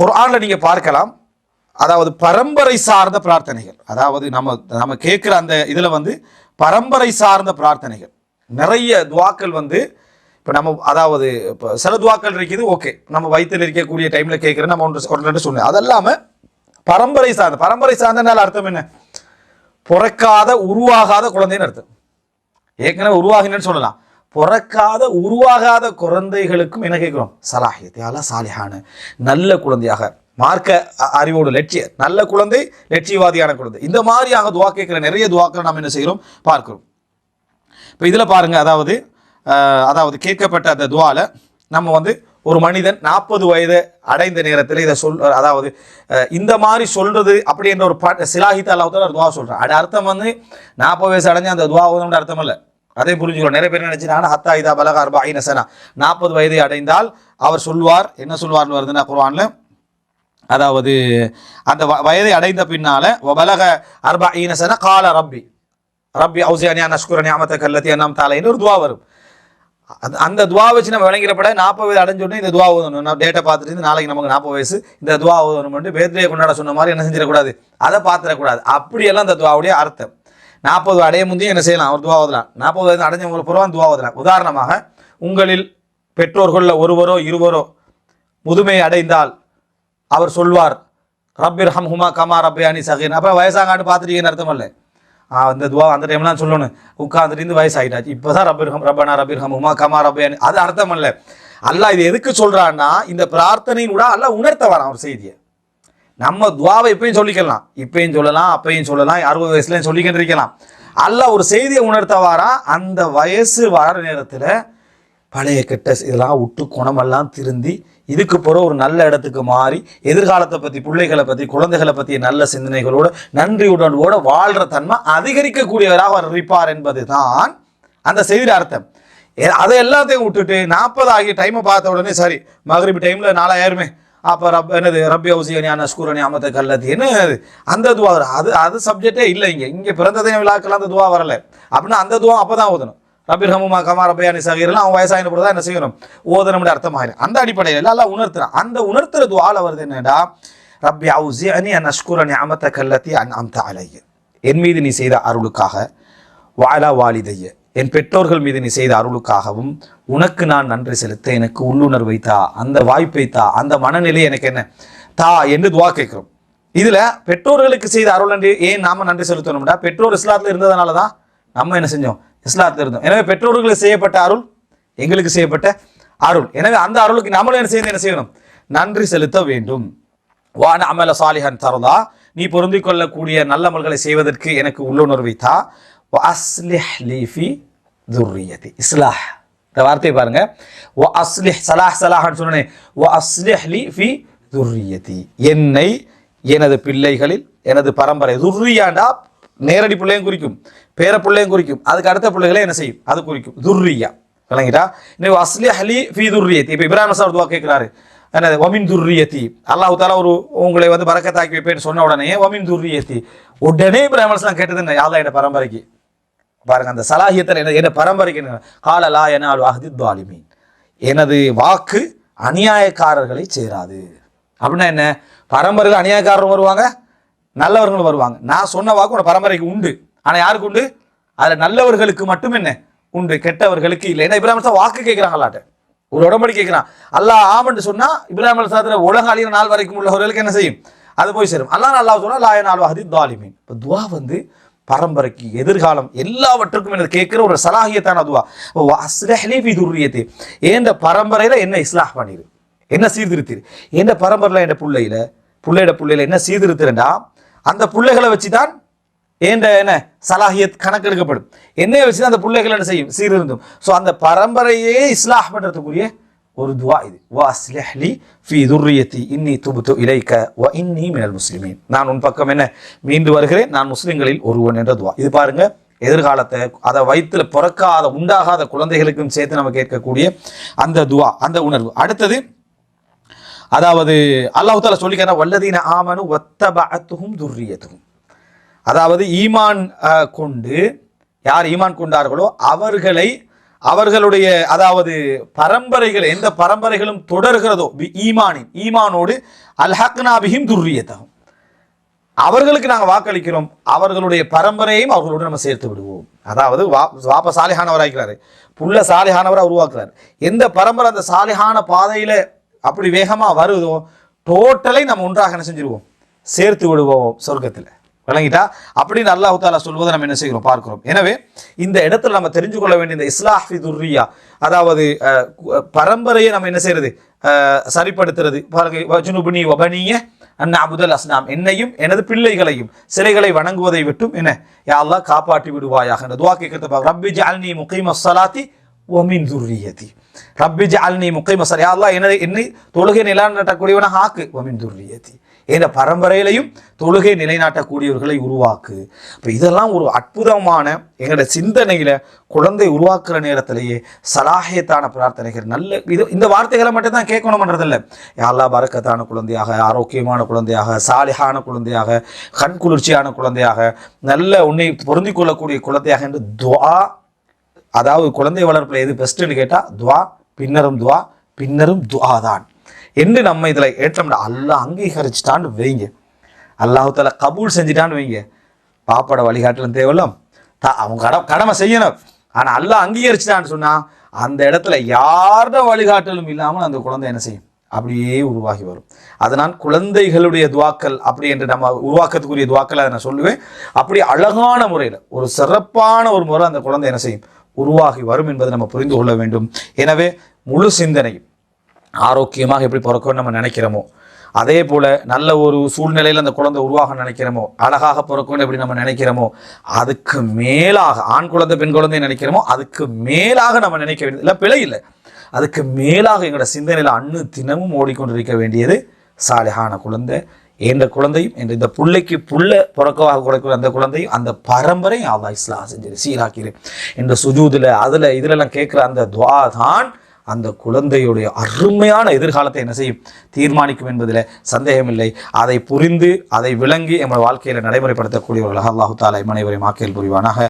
குரானில் நீங்கள் பார்க்கலாம். அதாவது பரம்பரை சார்ந்த பிரார்த்தனைகள். அதாவது நம்ம நம்ம கேட்குற அந்த இதில் வந்து பரம்பரை சார்ந்த பிரார்த்தனைகள். நிறைய துவாக்கள் வந்து இப்போ நம்ம அதாவது இப்போ சில துவாக்கள் இருக்குது ஓகே. நம்ம வயிற்றில் இருக்கக்கூடிய டைமில் கேட்குறேன் நம்ம ஒன்று ஒன்று ரெண்டு சொன்னேன். அது இல்லாமல் பரம்பரை சார்ந்த பரம்பரை சார்ந்தனால அர்த்தம் என்ன? பிறக்காத உருவாகாத குழந்தைன்னு அர்த்தம். ஏற்கனவே உருவாகினு சொல்லலாம். பிறக்காத உருவாகாத குழந்தைகளுக்கும் என்ன கேட்குறோம்? சலாஹியத்தையால சாலிஹான நல்ல குழந்தையாக மார்க்க அறிவோடு லட்சிய நல்ல குழந்தை லட்சியவாதியான குழந்தை. இந்த மாதிரியாக துவா கேட்குற நிறைய துவாக்களை நாம் என்ன செய்கிறோம்? பார்க்கிறோம். இப்போ இதில் பாருங்க அதாவது அதாவது கேட்கப்பட்ட அந்த துவாவில் நம்ம வந்து ஒரு மனிதன் நாற்பது வயது அடைந்த நேரத்தில் இதை சொல் அதாவது இந்த மாதிரி சொல்றது அப்படின்ற ஒரு பாட்டு சிலாஹித் அல்லாஹால ஒரு துவா சொல்கிறேன் அது அர்த்தம் வந்து நாற்பது வயசு அடைஞ்ச அந்த துவா ஓதணும்னு அர்த்தம் இல்லை. அதே புரிஞ்சுக்கிறோம் நிறைய பேர் நினைச்சினாங்கன்னா ஹத்தா இதா பலக அர்பா ஐனசனா நாற்பது வயதை அடைந்தால் அவர் சொல்வார். என்ன சொல்வார்னு வருதுன்னா குர்வானில் அதாவது அந்த வ- வயதை அடைந்த பின்னால பலக அர்பா ஈனசன கால ரப்பி. ரப்பி ஔசியானியா நஷ்குர நியாமத்த கல்லத்தி அண்ணாம் தாலைன்னு ஒரு துவா வரும். அந்த அந்த துவா வச்சு நம்ம விளங்கிறப்பட நாற்பது வயது அடைஞ்சோடனே இந்த துவா ஓதணும். நான் டேட்டை பார்த்துட்டு நாளைக்கு நமக்கு நாற்பது வயசு இந்த துவா ஓதணும் பேர்தே கொண்டாட சொன்ன மாதிரி என்ன செஞ்சிடக்கூடாது? அதை பார்த்துடக்கூடாது. அப்படியெல்லாம் அந்த துவாவுடைய அர்த்தம். நாற்பது அடைய முந்தையும் என்ன செய்யலாம்? ஒரு துவா ஓதலாம். நாற்பது வயது அடைஞ்சவங்களுக்கு புறவான் துவா ஓதலாம். உதாரணமாக உங்களில் பெற்றோர்களில் ஒருவரோ இருவரோ முதுமை அடைந்தால் அவர் சொல்வார் ரப்பிர் ஹம் ஹுமா கமா ரப்பே அனி சகின் அப்போ வயசாகாண்டு பார்த்துட்டீங்கன்னு அர்த்தம் இல்லை. அந்த துவா அந்த டைம்லாம் சொல்லணும். உட்காந்துட்டு வயசாகிட்டாச்சு இப்போ தான் ரப்பிர் ஹம் ரப்பனா ரப்பிர் ஹம் ஹுமா கமா ரப்பே அனி அது அர்த்தம் இல்லை. அல்லா இது எதுக்கு சொல்கிறான்னா இந்த பிரார்த்தனையின் கூட அல்ல உணர்த்த வரான் ஒரு செய்தியை. நம்ம துவாவை இப்பயும் சொல்லிக்கலாம். இப்பயும் சொல்லலாம் அப்பயும் சொல்லலாம் அறுபது வயசுலயும் சொல்லிக்கிட்டு இருக்கலாம் அல்ல ஒரு செய்தியை உணர்த்தவாரா? அந்த வயசு வர நேரத்தில் பழைய கெட்ட இதெல்லாம் விட்டு குணமெல்லாம் திருந்தி இதுக்கு பிறகு ஒரு நல்ல இடத்துக்கு மாறி எதிர்காலத்தை பற்றி பிள்ளைகளை பற்றி குழந்தைகளை பற்றிய நல்ல சிந்தனைகளோட நன்றியுடனோட வாழ்கிற தன்மை அதிகரிக்கக்கூடியவராக அவர் இருப்பார் என்பது தான் அந்த செய்தி அர்த்தம். அதை எல்லாத்தையும் விட்டுட்டு நாற்பது ஆகிய டைமை பார்த்த உடனே சரி மகரிபி டைமில் நாலாயிரமே. அப்போ ரப் என்னது ரப்பி ஹவுசியனியான ஸ்கூரணி அமத்த கல்லத்தி என்ன அந்த துவா வரும். அது அது சப்ஜெக்டே இல்லை இங்கே. இங்கே பிறந்ததையும் விழாக்கெல்லாம் அந்த துவா வரல. அப்படின்னா அந்த துவா அப்போ தான் ஓதணும். ரபிர் ஹமுமா கமா ரப்பையானி சகீரெல்லாம் அவன் வயசாகின பொழுது தான் என்ன செய்யணும்? ஓதணும்னு அர்த்தமாயிரும் அந்த அடிப்படையில் எல்லாம் உணர்த்துறான். அந்த உணர்த்துற துவால வருது என்னடா? ரப்பி அவுசியனி அன் அஷ்குரணி அமத்த கல்லத்தி அன் அம்த அலைய. என் மீது நீ செய்த அருளுக்காக வாலா வாலிதைய. என் பெற்றோர்கள் மீது நீ செய்த அருளுக்காகவும் உனக்கு நான் நன்றி செலுத்த எனக்கு உள்ளுணர்வை தா அந்த வாய்ப்பை தா அந்த மனநிலை எனக்கு என்ன தா என்று துவா கேட்கிறோம். இதுல பெற்றோர்களுக்கு செய்த அருள் நன்றி ஏன் நாம நன்றி செலுத்தணும்டா? பெற்றோர் இஸ்லாத்தில் இருந்ததுனால தான் நம்ம என்ன செஞ்சோம்? இஸ்லாத்தில் இருந்தோம். எனவே பெற்றோர்களுக்கு செய்யப்பட்ட அருள் எங்களுக்கு செய்யப்பட்ட அருள். எனவே அந்த அருளுக்கு நம்மளும் என்ன செய்யணும்? என்ன செய்யணும்? நன்றி செலுத்த வேண்டும். வான அமல சாலிஹன் தரதா. நீ பொருந்திக் கொள்ளக்கூடிய நல்லமல்களை செய்வதற்கு எனக்கு உள்ளுணர்வை தா. அஸ்லிஹ் லீஃபி துர்ரியதி இஸ்லாஹ் இந்த வார்த்தையை பாருங்க. ஒ அஸ்லிஹ் சலாஹ் சலாஹ்னு சொன்னேன். ஒ அஸ்லிஹ் லீஃபி துர்ரியதி என்னை எனது பிள்ளைகளில் எனது பரம்பரை. துர்ரியாண்டா நேரடி பிள்ளையும் குறிக்கும். பேர பிள்ளையும் குறிக்கும். அதுக்கு அடுத்த பிள்ளைகளை என்ன செய்யும்? அது குறிக்கும். துர்ரியா விளங்கிட்டா? இன்னும் அஸ்லிஹ் அலி ஃபி துர்ரியதி இப்போ இப்ராஹிம் சார் துவா கேட்குறாரு என்னது? ஒமின் துர்ரியத்தி அல்லாஹ் தாலா ஒரு உங்களை வந்து பறக்கத்தாக்கி வைப்பேன்னு சொன்ன உடனே ஒமின் துர்ரியத்தி உடனே இப்ராஹிம் அலைஹிஸ்ஸலாம் கேட்டது என்ன? யாதா பரம்பரைக்கு? பாருங்க அந்த சலாஹியத்தில் என்ன என்ன பரம்பரைக்கு என்ன? காலலா என அஹதி துவாலிமீன். எனது வாக்கு அநியாயக்காரர்களை சேராது. அப்படின்னா என்ன? பரம்பரையில் அநியாயக்காரரும் வருவாங்க நல்லவர்களும் வருவாங்க. நான் சொன்ன வாக்கு உன பரம்பரைக்கு உண்டு. ஆனால் யாருக்கு உண்டு? அதில் நல்லவர்களுக்கு மட்டும் என்ன? உண்டு. கெட்டவர்களுக்கு இல்லை. ஏன்னா இப்ராஹிம் வாக்கு வாக்கு கேட்குறாங்களாட்ட ஒரு உடம்படி கேட்குறான் அல்லாஹ் ஆமன்னு சொன்னால் இப்ராஹிம் அலிஸ்லாத்துல உலக அழியிற நாள் வரைக்கும் உள்ளவர்களுக்கு என்ன செய்யும்? அது போய் சேரும். அல்லா நல்லா சொன்னால் லாயன் நாள் ஹதி தாலிமீன் இப்போ துவா வந்து பரம்பரைக்கு எதிர்காலம் எல்லாவற்றுக்கும் எனக்கு கேட்குற ஒரு சலாகியத்தான அதுவா. அஸ்லஹ்லி ஃபி துர்ரியத்தி. பரம்பரையில் என்ன இஸ்லாஹ் பண்ணிரு? என்ன சீர்திருத்தீர்? எந்த பரம்பரையில் என் பிள்ளையில பிள்ளையோட பிள்ளையில என்ன சீர்திருத்துறேன்டா அந்த பிள்ளைகளை வச்சு தான் ஏண்ட என்ன சலாஹியத் கணக்கெடுக்கப்படும்? என்னைய வச்சு தான் அந்த பிள்ளைகள் என்ன செய்யும்? சீர்திருந்தும். ஸோ அந்த பரம்பரையே இஸ்லாஹ் பண்றதுக்குரிய ஒரு துவா இது. வா அஸ்லஹ்லி ஃபி துர்ரியத்தி இன்னி துபுத்து இலைக்க வ இன்னி மினல் முஸ்லிமீன். நான் உன் பக்கம் என்ன? மீண்டு வருகிறேன். நான் முஸ்லிம்களில் ஒருவன் என்ற துவா. இது பாருங்க எதிர்காலத்தை அதை வயிற்றுல பிறக்காத உண்டாகாத குழந்தைகளுக்கும் சேர்த்து நம்ம கேட்கக்கூடிய அந்த துவா அந்த உணர்வு. அடுத்தது அதாவது அல்லாஹு தாலா சொல்லிக்கிற வல்லதீன ஆமனு ஒத்தபத்துகும் துர்ரியத்துகும் அதாவது ஈமான் கொண்டு யார் ஈமான் கொண்டார்களோ அவர்களை அவர்களுடைய அதாவது பரம்பரைகள் எந்த பரம்பரைகளும் தொடர்கிறதோ ஈமானின் ஈமானோடு அல்ஹக்னாபிஹிம் துர்ரியத்தகம் அவர்களுக்கு நாங்கள் வாக்களிக்கிறோம் அவர்களுடைய பரம்பரையும் அவர்களோடு நம்ம சேர்த்து விடுவோம். அதாவது வா வாப்ப சாலிஹானவராகிறாரு புள்ள சாலிஹானவரா உருவாக்குறாரு. எந்த பரம்பரை அந்த சாலிஹான பாதையில் அப்படி வேகமாக வருதோ டோட்டலை நம்ம ஒன்றாக என்ன செஞ்சிருவோம்? சேர்த்து விடுவோம் சொர்க்கத்தில். விளங்கிட்டா அப்படின்னு அல்லாஹு தாலா சொல்வதை நம்ம என்ன செய்கிறோம்? பார்க்கிறோம். எனவே இந்த இடத்துல நம்ம தெரிஞ்சு கொள்ள வேண்டிய இந்த இஸ்லாஹி துர்ரியா அதாவது பரம்பரையை நம்ம என்ன செய்யறது? சரிப்படுத்துறது. பாருங்க வபனிய அண்ணா அபுதல் அஸ்லாம் என்னையும் எனது பிள்ளைகளையும் சிலைகளை வணங்குவதை விட்டும் என்ன? யா காப்பாற்றி விடுவாயாக. இந்த துவா கேட்கறது ரப்பி ஜால்னி முகீம ஸலாத்தி ஒமின் துர்ரியதி. ரப்பி ஜால்னி முகீம ஸலா யா என்னை என்னை தொழுகை நிலைநாட்டக்கூடியவனாக ஆக்கு. ஒமின் துர்ரியதி. என்ற பரம்பரையிலையும் தொழுகை நிலைநாட்டக்கூடியவர்களை உருவாக்கு. இப்போ இதெல்லாம் ஒரு அற்புதமான எங்களோட சிந்தனையில் குழந்தை உருவாக்குற நேரத்திலேயே சலாஹியத்தான பிரார்த்தனைகள். நல்ல இது இந்த வார்த்தைகளை மட்டும் தான் கேட்கணும்ன்றதில்ல யாழ்லா பறக்கத்தான குழந்தையாக ஆரோக்கியமான குழந்தையாக சாலிஹான குழந்தையாக கண் குளிர்ச்சியான குழந்தையாக நல்ல உன்னை பொருந்தி கொள்ளக்கூடிய குழந்தையாக என்று துவா அதாவது குழந்தை வளர்ப்பில் எது பெஸ்ட்டுன்னு கேட்டால் துவா பின்னரும் துவா பின்னரும் துவா தான் என்று நம்ம இதில் ஏற்றம்னா அல்லாஹ் அங்கீகரிச்சிட்டான்னு வைங்க. அல்லாஹால கபூல் செஞ்சிட்டான்னு வைங்க. பாப்பாட வழிகாட்டலும் தேவையில்லாம் அவங்க கட கடமை செய்யணும். ஆனால் அல்லாஹ் அங்கீகரிச்சிட்டான்னு சொன்னால் அந்த இடத்துல யாரோட வழிகாட்டலும் இல்லாமல் அந்த குழந்தை என்ன செய்யும்? அப்படியே உருவாகி வரும். அதனால் குழந்தைகளுடைய துவாக்கள் அப்படி என்று நம்ம உருவாக்கத்துக்குரிய துவாக்கள் அதை நான் சொல்லுவேன். அப்படி அழகான முறையில் ஒரு சிறப்பான ஒரு முறை அந்த குழந்தை என்ன செய்யும்? உருவாகி வரும் என்பதை நம்ம புரிந்து கொள்ள வேண்டும். எனவே முழு சிந்தனையும் ஆரோக்கியமாக எப்படி பிறக்கணும்னு நம்ம நினைக்கிறோமோ அதே போல் நல்ல ஒரு சூழ்நிலையில் அந்த குழந்தை உருவாக நினைக்கிறோமோ அழகாக பிறக்கணும் எப்படி நம்ம நினைக்கிறோமோ அதுக்கு மேலாக ஆண் குழந்தை பெண் குழந்தை நினைக்கிறோமோ அதுக்கு மேலாக நம்ம நினைக்க வேண்டியது இல்லை பிழை இல்லை. அதுக்கு மேலாக எங்களோட சிந்தனையில் அண்ணு தினமும் ஓடிக்கொண்டிருக்க வேண்டியது சாலிஹான குழந்தை. என்ற குழந்தையும் என்ற இந்த புள்ளைக்கு புள்ள பிறக்கவாக கொடுக்கிற அந்த குழந்தையும் அந்த பரம்பரை அல்லாஹ் இஸ்லா செஞ்சு சீராக்கிறேன் என்ற சுஜூதில் அதில் இதிலெல்லாம் கேட்குற அந்த துவா தான் அந்த குழந்தையுடைய அருமையான எதிர்காலத்தை என்ன செய்யும்? தீர்மானிக்கும் என்பதில் சந்தேகமில்லை. அதை புரிந்து அதை விளங்கி எங்கள் வாழ்க்கையில் நடைமுறைப்படுத்தக்கூடியவர்களாக அல்லாஹு தாலா அனைவரையும் ஆக்கியல் புரிவானாக.